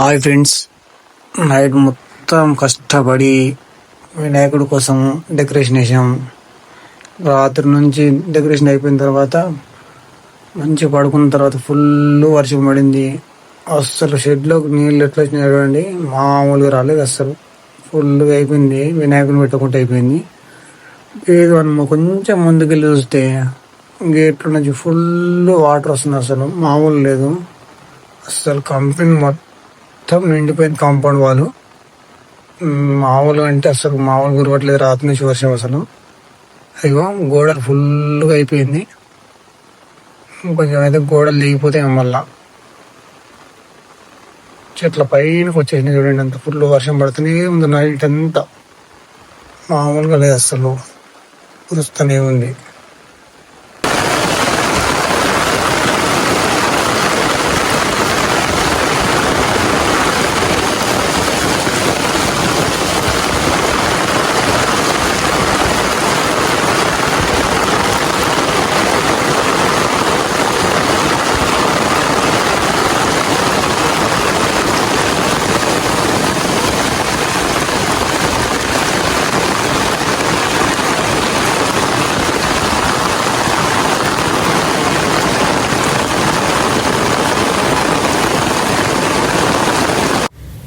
Hi friends. Night మొత్తం కష్టపడి వినాయకుడి కోసం డెకరేషన్ వేసాం రాత్రి నుంచి డెకరేషన్ అయిపోయిన తర్వాత మంచిగా పడుకున్న తర్వాత ఫుల్ వర్షం పడింది. అస్సలు షెడ్లోకి నీళ్ళు ఎట్లా వచ్చినాయి చూడండి. మామూలుగా రాలేదు అస్సలు. ఫుల్గా అయిపోయింది. వినాయకుని పెట్టకుండా అయిపోయింది. ఏదో అన్న కొంచెం ముందుకెళ్ళి చూస్తే గేట్లో నుంచి ఫుల్ వాటర్ వస్తుంది అసలు మామూలు లేదు. అసలు కంపెనీ మొత్తం మొత్తం నిండిపోయింది కాంపౌండ్ వాళ్ళు మామూలు అంటే అసలు మామూలు గురవట్లేదు రాత్రి నుంచి వర్షం అసలు. అయ్యో గోడలు ఫుల్గా అయిపోయింది. కొంచెం అయితే గోడలు దిగిపోతాయి మళ్ళా. చెట్ల పైనకి వచ్చేసింది చూడండి అంత ఫుల్ వర్షం పడుతూనే ఉంది నైట్ అంతా. మామూలుగా లేదు అసలు. కురుస్తూనే ఉంది.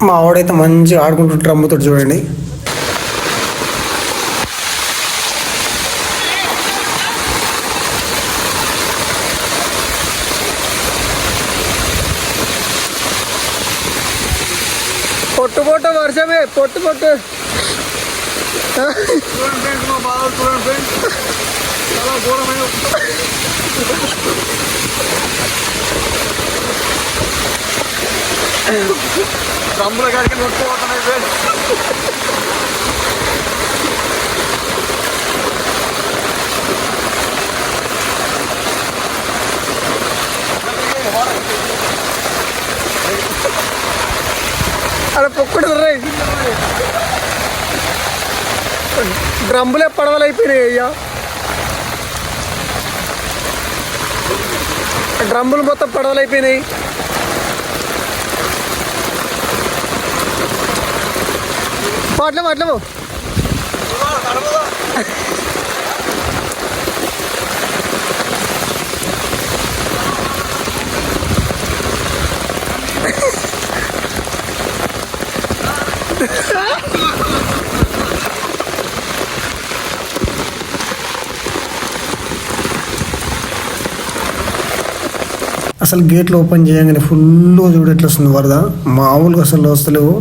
మా ఆవిడైతే మంచిగా ఆడుకుంటుంటారు అమ్ముతాడు చూడండి. పొట్టు పొట్టు వర్షమే పొట్టు పొట్టు. చూడండి ఫ్రెండ్స్ మా బాధలు చూడండి ఫ్రెండ్స్ చాలా ఘోరమైన తమ్ముల గారికి నొట్టుకోవటమే ఫ్రెండ్స్. అక్కడ పొక్కడు డ్రమ్ములే పడవలు అయిపోయినాయి అయ్యా? డ్రమ్ములు మొత్తం పడవలు అయిపోయినాయి మాట్లా అసలు గేట్లు ఓపెన్ చేయగానే ఫుల్గా చూడట్లు వస్తుంది వరద. మామూలుగా అసలు వస్తలేవు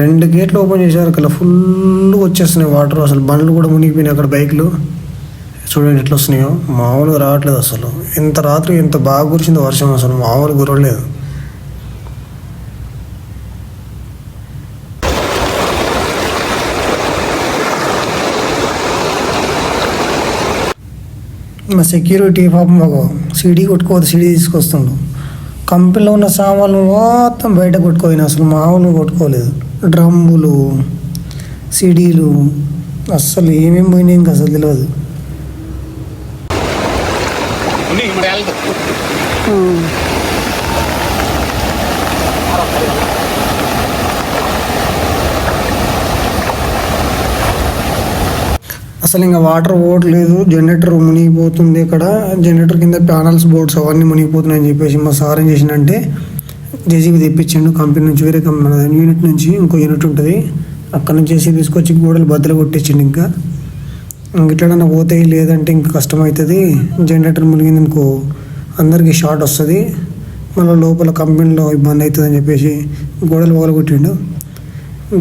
రెండు గేట్లు ఓపెన్ చేశారు అక్కడ ఫుల్గా వచ్చేస్తున్నాయి వాటర్. అసలు బండ్లు కూడా మునిగిపోయినాయి అక్కడ బైక్లు. చూడండి ఎట్లా వస్తున్నాయో మామూలుగా రావట్లేదు అసలు. ఇంత రాత్రి ఇంత బాగా కురిసింది వర్షం అసలు. మామూలు కురవలేదు మా సెక్యూరిటీ పాపం మాకు సిడీ కొట్టుకోవద్దు సిడీ తీసుకొస్తుండు. కంపెనీలో ఉన్న సామాన్లు మొత్తం బయట కొట్టుకోయిన అసలు మామూలుగా కొట్టుకోలేదు. డ్రమ్ములు సిడీలు అస్సలు ఏమేమి పోయినాయి ఇంకా అసలు తెలియదు అసలు ఇంకా వాటర్ పోవట్లేదు జనరేటర్ మునిగిపోతుంది ఇక్కడ. జనరేటర్ కింద ప్యానల్స్ బోర్డ్స్ అవన్నీ మునిగిపోతున్నాయని చెప్పేసి మా సార్ ఏం చేసిండంటే జేసీబీ తెప్పించిండు కంపెనీ నుంచి వేరే కంపెనీ యూనిట్ నుంచి ఇంకో యూనిట్ ఉంటుంది. అక్కడ నుంచి చేసి తీసుకొచ్చి గోడలు బద్దలు కొట్టించండి ఇంకా. ఇంక పోతే లేదంటే ఇంకా కష్టమవుతుంది జనరేటర్ మునిగింది ఇంకో అందరికీ షార్ట్ వస్తుంది. మళ్ళీ లోపల కంపెనీలో ఇబ్బంది అవుతుంది అని చెప్పేసి గోడలు పగలగొట్టిండు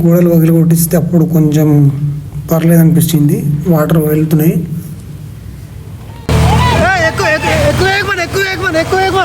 గోడలు పగలు కొట్టిస్తే అప్పుడు కొంచెం పర్లేదు అనిపించింది వాటర్ వెళ్తున్నాయి. ఎక్కువ ఎక్కువ ఎక్కువ ఎక్కువ ఎక్కువ ఎక్కువ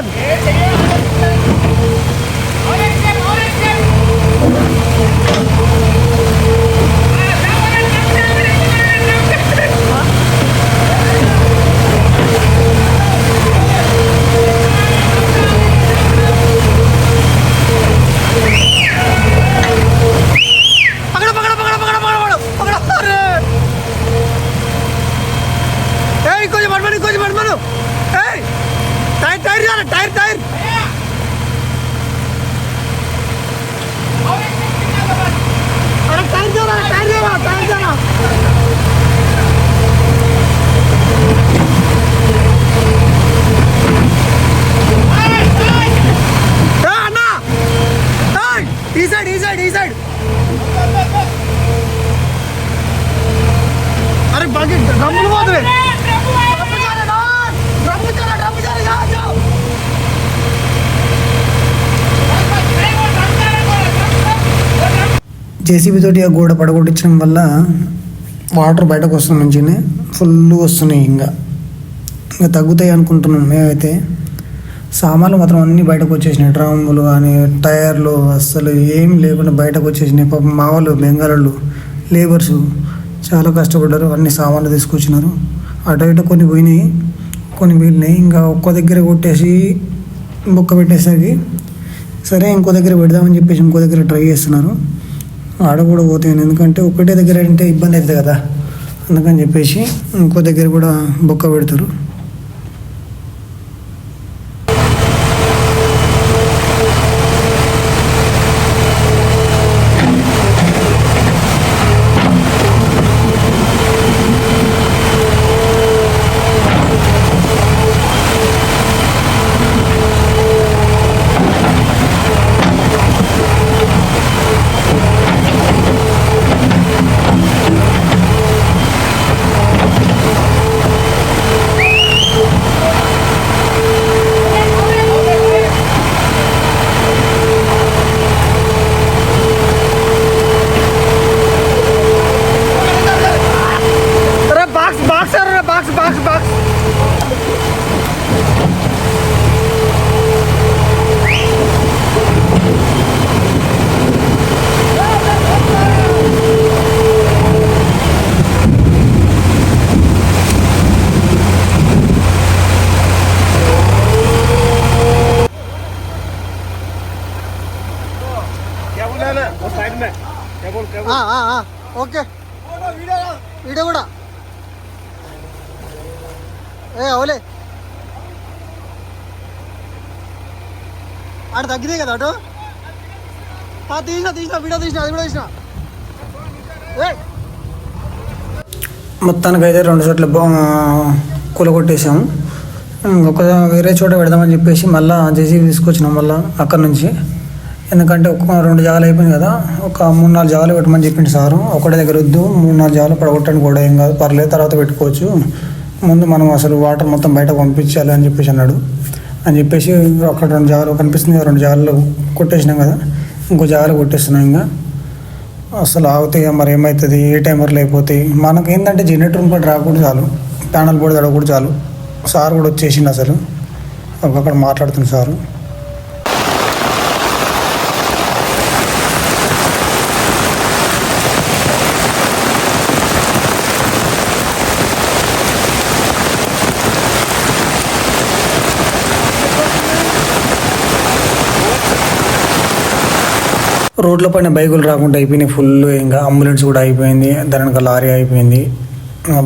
జేసీబీ తోటి ఆ గోడ పడగొట్టించడం వల్ల వాటర్ బయటకు వస్తుంది మంచిగానే. ఫుల్ వస్తున్నాయి ఇంకా. ఇంకా తగ్గుతాయి అనుకుంటున్నాం మేమైతే. సామాన్లు మాత్రం అన్నీ బయటకు వచ్చేసినాయి. డ్రమ్ములు కానీ టైర్లు అస్సలు ఏం లేకుండా బయటకు వచ్చేసినాయి. పాపం మా వాళ్ళు లేబర్స్ చాలా కష్టపడ్డారు. అన్ని సామాన్లు తీసుకొచ్చినారు. అటు ఇటు కొన్ని పోయినాయి కొన్ని మిగిలినాయి. ఇంకా ఒక్క దగ్గర కొట్టేసి బొక్క పెట్టేసరికి సరే ఇంకో దగ్గర పెడదామని చెప్పేసి ఇంకో దగ్గర ట్రై చేస్తున్నారు. ఆడ కూడా పోతాను ఎందుకంటే ఒకటే దగ్గర అంటే ఇబ్బంది అవుతుంది కదా. అందుకని చెప్పేసి ఇంకో దగ్గర కూడా బొక్క పెడతారు. ఓకే. వీడియో కూడా. ఏ అవులే. ఆడ తగ్గితే కదా అటు? తీసిన తీసిన వీడియో తీసిన అది కూడా తీసిన. మొత్తానికి అయితే రెండు చోట్ల కూలగొట్టేసాము ఇంకొక వేరే చోట పెడదామని చెప్పేసి మళ్ళీ జేసీబీ తీసుకొచ్చినాం మళ్ళీ అక్కడ నుంచి. ఎందుకంటే ఒక రెండు జాగాలు అయిపోయింది కదా ఒక మూడు నాలుగు జాగాలు పెట్టమని చెప్పింది సారు. ఒకటే దగ్గర వద్దు మూడు నాలుగు జాగాలు పడగొట్టండి కూడా ఏం కాదు. పర్లేదు తర్వాత పెట్టుకోవచ్చు. ముందు మనం అసలు వాటర్ మొత్తం బయట పంపించాలి అని చెప్పేసి అన్నాడు. అని చెప్పేసి అక్కడ రెండు జాగాలు కనిపిస్తుంది రెండు జాగాలు కొట్టేసినాం కదా. ఇంకో జాగాలు కొట్టేస్తున్నాం ఇంకా. అసలు ఆగుతాయి మరి ఏమవుతుంది ఏ టైమర్లు అయిపోతాయి. మనకు ఏంటంటే జనరేటర్ కూడా రాకూడదు చాలు. ప్యానల్ బోర్డు తడవకూడదు చాలు. సార్ కూడా వచ్చేసిండు అసలు. అక్కడ మాట్లాడుతుంది సారు. రోడ్ల పైన బైకులు రాకుండా అయిపోయినాయి ఫుల్ ఇంకా అంబులెన్స్ కూడా అయిపోయింది దానికి లారీ అయిపోయింది.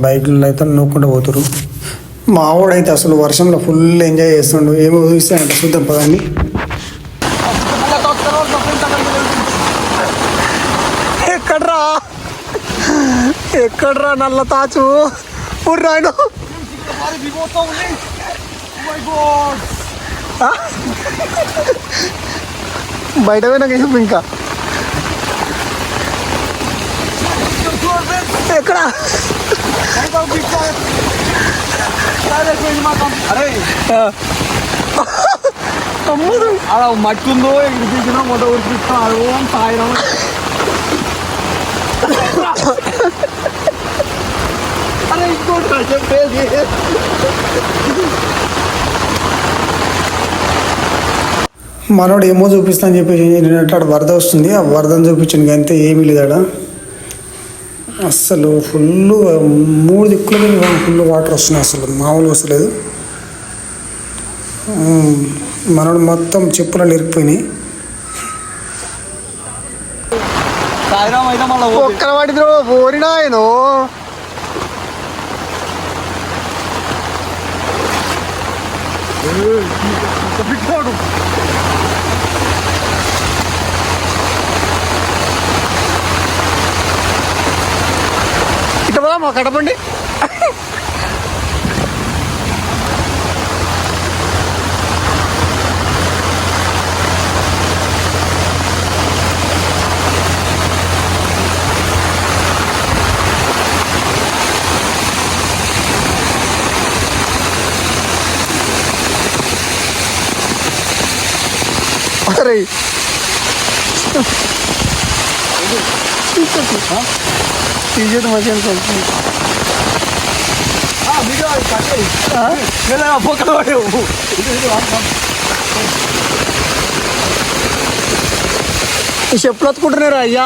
బైకులు అయితే నూక్కుండా పోతురు మా ఆవిడైతే అసలు వర్షంలో ఫుల్ ఎంజాయ్ చేస్తుండు. ఏమో చూస్తాయంట చూద్దాం పదండి. ఎక్కడ్రా? ఎక్కడ్రా నల్ల తాచు? ఉర్రాయను బయట పోయినాక ఇంకా. ఎక్కడ? అరే అమ్మదు ఆడ మట్టి ఉందో ఇక్కడ తీసిన మొట్ట ఉరిపిస్తాం ఓం సాయిరం అరే ఇంకోటి చెప్పేది. మనోడు ఏమో చూపిస్తా అని చెప్పేసి వరద వస్తుంది ఆ వరదను చూపించింది అంతే ఏమీ లేదాడ అస్సలు ఫుల్ మూడు దిక్కులు ఫుల్ వాటర్ వస్తున్నాయి అసలు. మామూలుగా వస్తలేదు మనోడు మొత్తం చెప్పులలో అయితే మళ్ళీ ఒక్కడ పడిద్రో ఇట్లా పోదామా కడపండి అనిపిస్తుంది. పొక్కలు పడేవు ఈ చెప్పులు వత్తుకుంటున్నారా అయ్యా?